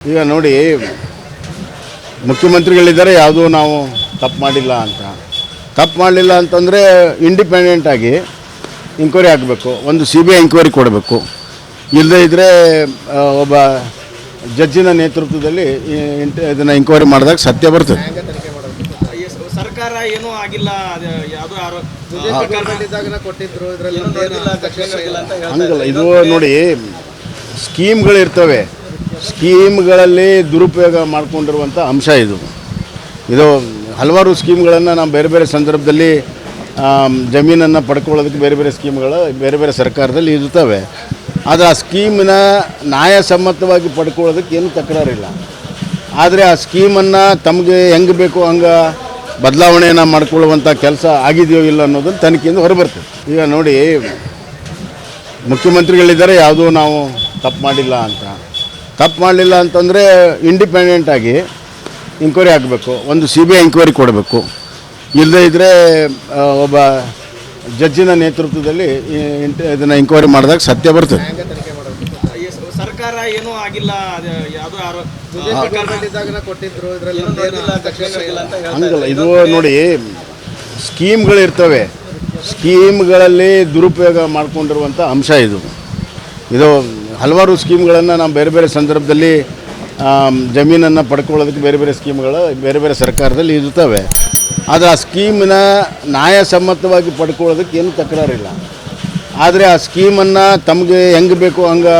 ಈಗ ನೋಡಿ ಮುಖ್ಯಮಂತ್ರಿಗಳಿದ್ದಾರೆ ಯಾವುದೂ ನಾವು ತಪ್ಪು ಮಾಡಿಲ್ಲ ಅಂತ. ತಪ್ಪು ಮಾಡಲಿಲ್ಲ ಅಂತಂದರೆ ಇಂಡಿಪೆಂಡೆಂಟ್ ಆಗಿ ಇಂಕ್ವೈರಿ ಆಗಬೇಕು ಒಂದು ಸಿ ಬಿ ಐ ಇಂಕ್ವೈರಿ ಕೊಡಬೇಕು. ಇಲ್ಲದೇ ಇದ್ದರೆ ಒಬ್ಬ ಜಡ್ಜಿನ ನೇತೃತ್ವದಲ್ಲಿ ಇದನ್ನು ಇಂಕ್ವೈರಿ ಮಾಡಿದಾಗ ಸತ್ಯ ಬರ್ತದೆ. ಸರ್ಕಾರ ಏನೂ ಆಗಿಲ್ಲ ಹಂಗಲ್ಲ ಇದು ನೋಡಿ ಸ್ಕೀಮ್ಗಳಿರ್ತವೆ ಸ್ಕೀಮ್ಗಳಲ್ಲಿ ದುರುಪಯೋಗ ಮಾಡಿಕೊಂಡಿರುವಂಥ ಅಂಶ ಇದು. ಇದು ಹಲವಾರು ಸ್ಕೀಮ್ಗಳನ್ನು ನಾವು ಬೇರೆ ಬೇರೆ ಸಂದರ್ಭದಲ್ಲಿ ಜಮೀನನ್ನು ಪಡ್ಕೊಳ್ಳೋದಕ್ಕೆ ಬೇರೆ ಬೇರೆ ಸ್ಕೀಮ್ಗಳು, ಬೇರೆ ಬೇರೆ ಸರ್ಕಾರದಲ್ಲಿ ಇರ್ತವೆ ಆದರೆ ಆ ಸ್ಕೀಮಿನ ನ್ಯಾಯಸಮ್ಮತವಾಗಿ ಪಡ್ಕೊಳ್ಳೋದಕ್ಕೆ ಏನು ತಕರಾರಿಲ್ಲ. ಆದರೆ ಆ ಸ್ಕೀಮನ್ನು ತಮಗೆ ಹೆಂಗೆ ಬೇಕು ಹಂಗೆ ಬದಲಾವಣೆಯನ್ನು ಮಾಡ್ಕೊಳ್ಳುವಂಥ ಕೆಲಸ ಆಗಿದೆಯೋ ಇಲ್ಲ ಅನ್ನೋದನ್ನು ತನಿಖೆಯಿಂದ ಹೊರಬರ್ತದೆ. ಈಗ ನೋಡಿ, ಮುಖ್ಯಮಂತ್ರಿಗಳಿದ್ದಾರೆ, ಯಾವುದೂ ನಾವು ತಪ್ಪು ಮಾಡಿಲ್ಲ ಅಂತ. ತಪ್ಪು ಮಾಡಲಿಲ್ಲ ಅಂತಂದರೆ ಇಂಡಿಪೆಂಡೆಂಟಾಗಿ ಇಂಕ್ವೈರಿ ಆಗಬೇಕು ಒಂದು ಸಿ ಬಿ ಐ ಇಂಕ್ವೈರಿ ಕೊಡಬೇಕು. ಇಲ್ಲದೇ ಇದ್ದರೆ ಒಬ್ಬ ಜಡ್ಜಿನ ನೇತೃತ್ವದಲ್ಲಿ ಇದನ್ನು ಇಂಕ್ವೈರಿ ಮಾಡಿದಾಗ ಸತ್ಯ ಬರ್ತದೆ ಸರ್ಕಾರ ಏನೂ ಆಗಿಲ್ಲ ಹಂಗಲ್ಲ ಇದು ನೋಡಿ ಸ್ಕೀಮ್ಗಳಿರ್ತವೆ ಸ್ಕೀಮ್ಗಳಲ್ಲಿ ದುರುಪಯೋಗ ಮಾಡಿಕೊಂಡಿರುವಂಥ ಅಂಶ ಇದು. ಇದು ಹಲವಾರು ಸ್ಕೀಮ್ಗಳನ್ನು ನಾವು ಬೇರೆ ಬೇರೆ ಸಂದರ್ಭದಲ್ಲಿ ಜಮೀನನ್ನು ಪಡ್ಕೊಳ್ಳೋದಕ್ಕೆ ಬೇರೆ ಬೇರೆ ಸ್ಕೀಮ್ಗಳು, ಬೇರೆ ಬೇರೆ ಸರ್ಕಾರದಲ್ಲಿ ಇರ್ತವೆ. ಆದರೆ ಆ ಸ್ಕೀಮಿನ ನ್ಯಾಯಸಮ್ಮತವಾಗಿ ಪಡ್ಕೊಳ್ಳೋದಕ್ಕೆ ಏನು ತಕರಾರಿಲ್ಲ. ಆದರೆ ಆ ಸ್ಕೀಮನ್ನು ತಮಗೆ ಹೆಂಗೆ ಬೇಕೋ ಹಂಗೆ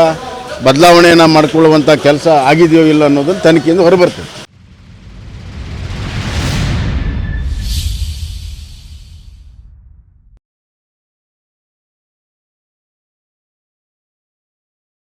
ಬದಲಾವಣೆಯನ್ನು ಮಾಡ್ಕೊಳ್ಳುವಂಥ ಕೆಲಸ ಆಗಿದೆಯೋ ಇಲ್ಲ ಅನ್ನೋದನ್ನು ತನಿಖೆಯಿಂದ ಹೊರಬರ್ತದೆ.